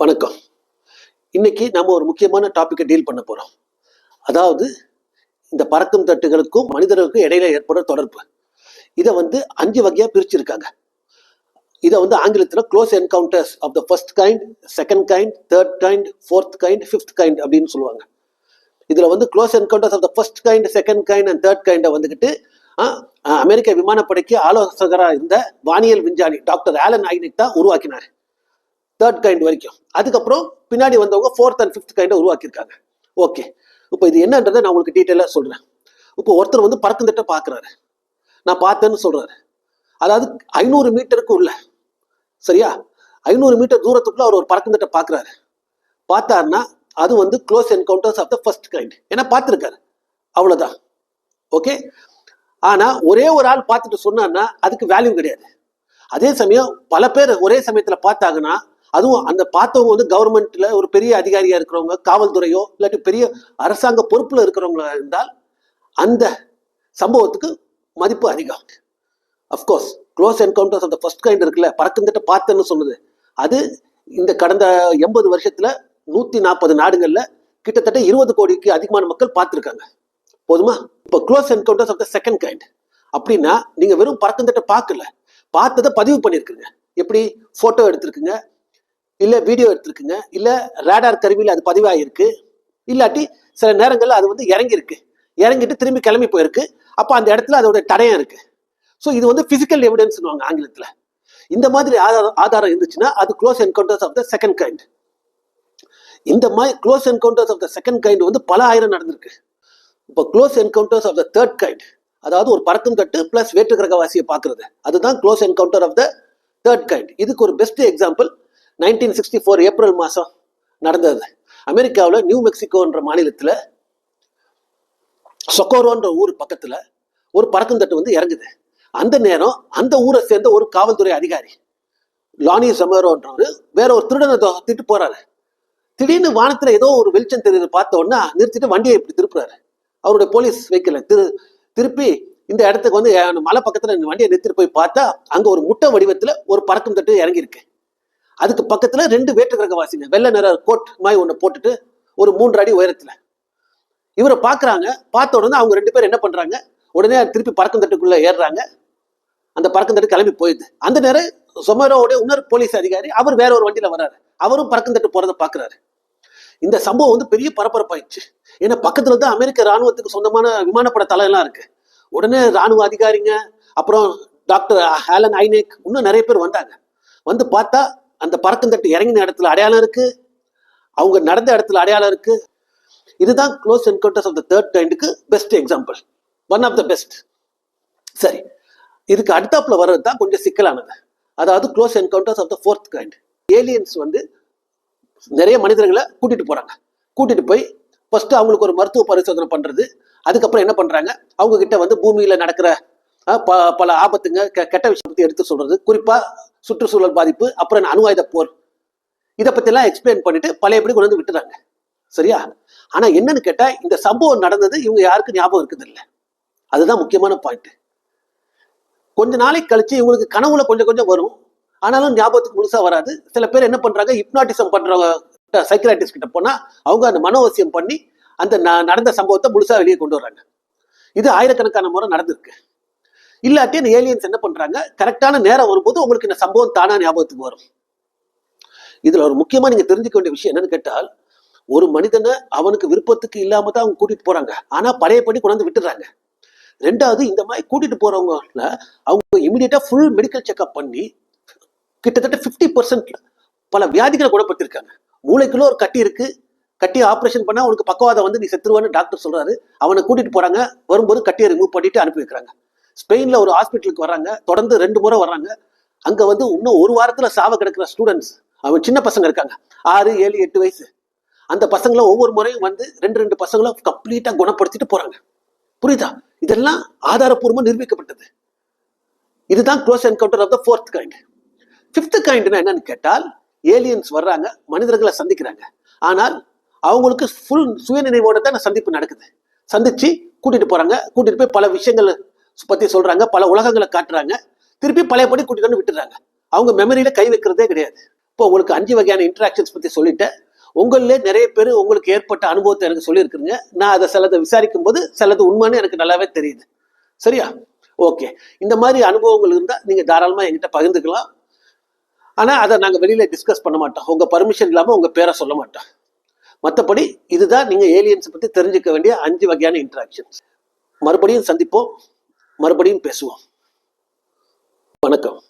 வணக்கம். இன்னைக்கு நம்ம ஒரு முக்கியமான டாப்பிக்கை டீல் பண்ண போறோம். அதாவது இந்த பறக்கும் தட்டுகளுக்கும் மனிதர்களுக்கும் இடையில ஏற்படுற தொடர்பு. இதை வந்து அஞ்சு வகையா பிரிச்சிருக்காங்க. இதை வந்து ஆங்கிலத்தில் close encounters of the first kind second kind third kind fourth kind fifth kind அப்படின்னு சொல்லுவாங்க. இதுல வந்து close encounters of the first kind second kind and third கைண்டை வந்துக்கிட்டு அமெரிக்க விமானப்படைக்கு ஆலோசகராக இருந்த வானியல் விஞ்ஞானி டாக்டர் ஆலன் ஐனிக் தான் உருவாக்கினார். தேர்ட் கைண்ட் வரைக்கும். அதுக்கப்புறம் பின்னாடி வந்தவங்க ஃபோர்த் அண்ட் ஃபிஃப்த் கைண்டை உருவாக்கியிருக்காங்க. ஓகே இப்போ இது என்னன்றதை நான் உங்களுக்கு டீட்டெயிலாக சொல்கிறேன் இப்போ ஒருத்தர் வந்து பறக்கும் திட்ட பார்க்குறாரு நான் பார்த்தேன்னு சொல்கிறாரு அதாவது ஐநூறு மீட்டருக்கு உள்ள சரியா? ஐநூறு மீட்டர் தூரத்துக்குள்ள அவர் ஒரு பறக்கும் திட்ட பார்க்குறாரு பார்த்தாருன்னா அது வந்து close encounters of the first kind ஏன்னா பார்த்துருக்காரு. அவ்வளோதான் ஓகே ஆனால் ஒரே ஒரு ஆள் பார்த்துட்டு சொன்னான்னா அதுக்கு வேல்யூ கிடையாது. அதே சமயம் பல பேர் ஒரே சமயத்தில் பார்த்தாங்கன்னா அதுவும் அந்த பார்த்தவங்க வந்து கவர்மெண்ட்ல ஒரு பெரிய அதிகாரியா இருக்கிறவங்க காவல்துறையோ இல்லாட்டி பெரிய அரசாங்க பொறுப்புல இருக்கிறவங்களா இருந்தால் அந்த சம்பவத்துக்கு மதிப்பு அதிகம். அஃப்கோர்ஸ் க்ளோஸ் என்கவுண்டர்ஸ் அந்த ஃபர்ஸ்ட் கைண்ட் இருக்குல்ல பறக்குந்துட்டு பார்த்தேன்னு சொன்னது. அது இந்த கடந்த எண்பது வருஷத்துல நூத்தி நாற்பது நாடுகள்ல கிட்டத்தட்ட இருபது கோடிக்கு அதிகமான மக்கள் பார்த்துருக்காங்க. போதுமா? இப்போ close encounters of the second kind அப்படின்னா நீங்க வெறும் பறக்குந்துட்டு பார்க்கல. பார்த்ததை பதிவு பண்ணியிருக்குங்க எப்படி? போட்டோ எடுத்திருக்குங்க. இல்லை வீடியோ எடுத்திருக்குங்க. இல்லை ரேடார் கருவியில் அது பதிவாகிருக்கு இல்லாட்டி சில நேரங்களில் அது வந்து இறங்கியிருக்கு. இறங்கிட்டு திரும்பி கிளம்பி போயிருக்கு. அப்போ அந்த இடத்துல அதோட தடயம் இருக்கு. ஸோ இது வந்து பிசிக்கல் எவிடன்ஸ்னுவாங்க ஆங்கிலத்தில். இந்த மாதிரி ஆதாரம் ஆதாரம் இருந்துச்சுன்னா அது close encounters of the second kind இந்த மாதிரி close encounters of the second kind வந்து பல ஆயிரம் நடந்திருக்கு. இப்போ close encounters of the third kind அதாவது ஒரு பறக்கும் தட்டு பிளஸ் வேற்று கிரகவாசியை பார்க்கறது. அதுதான் close encounter of the third kind இதுக்கு ஒரு best example nineteen sixty four April மாதம் நடந்தது. அமெரிக்காவில் நியூ மெக்சிகோன்ற மாநிலத்தில் சொக்கோரோன்ற ஊர் பக்கத்தில் ஒரு பறக்கும் தட்டு வந்து இறங்குது. அந்த நேரம் அந்த ஊரை சேர்ந்த ஒரு காவல்துறை அதிகாரி லானி சமரோன்றவர் வேற ஒரு திருடனை திட்டு போறாரு. திடீர்னு வானத்துல ஏதோ ஒரு வெளிச்சம் தெரியுது பார்த்த உடனே நிறுத்திட்டு வண்டியை இப்படி திருப்புறாரு. அவருடைய போலீஸ் வெஹிக்கிளை திரு திருப்பி இந்த இடத்துக்கு வந்து மலை பக்கத்துல இந்த வண்டியை நிறுத்திட்டு போய் பார்த்தா அங்க ஒரு முட்டை வடிவத்துல ஒரு பறக்கும் தட்டு இறங்கியிருக்கு. அதுக்கு பக்கத்துல ரெண்டு வேற்று கிரகவாசிங்க வெள்ளை நிற கோட் மாதிரி ஒண்ணு போட்டுட்டு ஒரு மூன்று அடி உயரத்துல. இவரை பார்க்கறாங்க. பார்த்த உடனே அவங்க ரெண்டு பேரும் என்ன பண்றாங்க? உடனே திருப்பி பறக்கும் தட்டுக்குள்ள ஏறுறாங்க. அந்த பறக்கும் தட்டு கிளம்பி போயிடுது. அந்த நேரம் சொமரோடைய இன்னொரு போலீஸ் அதிகாரி அவர் வேற ஒரு வண்டியில வராரு அவரும் பறக்கும் தட்டு போறதை பாக்குறாரு இந்த சம்பவம் வந்து பெரிய பரபரப்பாயிடுச்சு. ஏன்னா பக்கத்துல தான் அமெரிக்க ராணுவத்துக்கு சொந்தமான விமானப்பட தலையெல்லாம் எல்லாம் இருக்கு. உடனே ராணுவ அதிகாரிங்க அப்புறம் டாக்டர் ஹேலன் ஐனேக் இன்னும் நிறைய பேர் வந்தாங்க. வந்து பார்த்தா அந்த பறக்கும் தட்டு இறங்கின இடத்துல அடையாளம் இருக்கு. அவங்க நடந்த இடத்துல அடையாளம் இருக்கு. இதுதான் close encounters of the third கைண்டுக்கு best example one of the best சரி. இதுக்கு அடுத்தாப்புல வர்றது தான் கொஞ்சம் சிக்கலானது. அதாவது close encounters of the fourth kind aliens வந்து நிறைய மனிதர்களை கூட்டிட்டு போறாங்க. கூட்டிட்டு போய் ஃபர்ஸ்ட் அவங்களுக்கு ஒரு மருத்துவ பரிசோதனை பண்றது. அதுக்கப்புறம் என்ன பண்றாங்க? அவங்க கிட்ட வந்து பூமியில நடக்கிற ப- பல ஆபத்துங்க கெ- கெட்ட விஷயத்தை எடுத்து சொல்றது. குறிப்பா சுற்றுச்சூழல் பாதிப்பு அப்புறம் அணு ஆயுத போர். இதை பற்றிலாம் எக்ஸ்பிளைன் பண்ணிட்டு பழையபடி கொண்டு வந்து விட்டுறாங்க. சரியா? ஆனா என்னன்னு கேட்டா இந்த சம்பவம் நடந்தது இவங்க யாருக்கும் ஞாபகம் இருக்குது இல்லை அதுதான் முக்கியமான பாயிண்ட் கொஞ்ச நாளைக்கு கழிச்சு இவங்களுக்கு கனவுல கொஞ்சம் கொஞ்சம் வரும். ஆனாலும் ஞாபகத்துக்கு முழுசா வராது. சில பேர் என்ன பண்றாங்க ஹிப்னாட்டிசம் பண்றவங்க சைக்கிராட்டிஸ்ட் கிட்ட போனா அவங்க அந்த மனோவசியம் பண்ணி அந்த ந- நடந்த சம்பவத்தை முழுசா வெளியே கொண்டு வர்றாங்க. இது ஆயிரக்கணக்கான முறை நடந்திருக்கு. இல்லாட்டி அந்த ஏலியன்ஸ் என்ன பண்றாங்க? கரெக்டான நேரம் வரும்போது உங்களுக்கு இந்த சம்பவம் தானா ஞாபகத்துக்கு வரும். இதுல ஒரு முக்கியமா நீங்க தெரிஞ்சுக்க வேண்டிய விஷயம் என்னன்னு கேட்டால் ஒரு மனிதனை அவனுக்கு விருப்பத்துக்கு இல்லாம தான் அவங்க கூட்டிட்டு போறாங்க. ஆனா பழையபடி கொண்டாந்து விட்டுறாங்க. ரெண்டாவது இந்த மாதிரி கூட்டிட்டு போறவங்கள அவங்க இமிடியேட்டா ஃபுல் மெடிக்கல் செக்அப் பண்ணி கிட்டத்தட்ட 50% பர்சன்ட் பல வியாதிகளை குணப்படுத்திருக்காங்க மூளைக்குள்ள ஒரு கட்டி இருக்கு. கட்டி ஆப்ரேஷன் பண்ணா அவனுக்கு பக்கவாதம் வந்து நீ செத்துருவான்னு டாக்டர் சொல்றாரு. அவனை கூட்டிட்டு போறாங்க. வரும்போது கட்டியை ரிமூவ் பண்ணிட்டு அனுப்பி வைக்கிறாங்க. ஸ்பெயின்ல ஒரு ஹாஸ்பிட்டலுக்கு வர்றாங்க. தொடர்ந்து ரெண்டு முறை வர்றாங்க. அங்க வந்து இன்னும் ஒரு வாரத்துல சாவ கிடக்கிற ஸ்டூடெண்ட்ஸ் அவங்க சின்ன பசங்க இருக்காங்க. ஆறு ஏழு எட்டு வயசு. அந்த பசங்களும் ஒவ்வொரு முறையும் வந்து ரெண்டு ரெண்டு பசங்களும் கம்ப்ளீட்டா குணப்படுத்திட்டு போறாங்க. புரியுதா? இதெல்லாம் ஆதாரப்பூர்வமா நிரூபிக்கப்பட்டது. இதுதான் close encounter of the fourth kind fifth கைண்ட்னா என்னன்னு கேட்டால் ஏலியன்ஸ் வர்றாங்க மனிதர்களை சந்திக்கிறாங்க. ஆனால் அவங்களுக்கு ஃபுல் சுயநினைவோட தான் சந்திப்பு நடக்குது. சந்திச்சு கூட்டிட்டு போறாங்க. கூட்டிட்டு போய் பல விஷயங்கள் பத்தி சொல்றாங்க பல உலகங்களை காட்டுறாங்க. திருப்பி பழையபடி கூட்டிட்டு வந்து விட்டுறாங்க. அவங்க மெமரியில கை வைக்கிறதே கிடையாது. இப்போ உங்களுக்கு அஞ்சு வகையான இன்ட்ராக்ஷன்ஸ் பத்தி சொல்லிட்டேன். உங்களிலே நிறைய பேர் உங்களுக்கு ஏற்பட்ட அனுபவத்தை எனக்கு சொல்லியிருக்கிறீங்க. நான் அதை சிலதை விசாரிக்கும் போது சிலது உண்மைன்னு எனக்கு நல்லாவே தெரியுது. சரியா? ஓகே. இந்த மாதிரி அனுபவங்கள் இருந்தால் நீங்கள் தாராளமாக எங்கிட்ட பகிர்ந்துக்கலாம். ஆனால் அதை நாங்கள் வெளியில் டிஸ்கஸ் பண்ண மாட்டோம். உங்கள் பர்மிஷன் இல்லாமல் உங்கள் பேரை சொல்ல மாட்டோம். மற்றபடி இதுதான் நீங்கள் ஏலியன்ஸ் பற்றி தெரிஞ்சுக்க வேண்டிய அஞ்சு வகையான இன்ட்ராக்ஷன்ஸ் மறுபடியும் சந்திப்போம். மறுபடியும் பேசுவோம். வணக்கம்.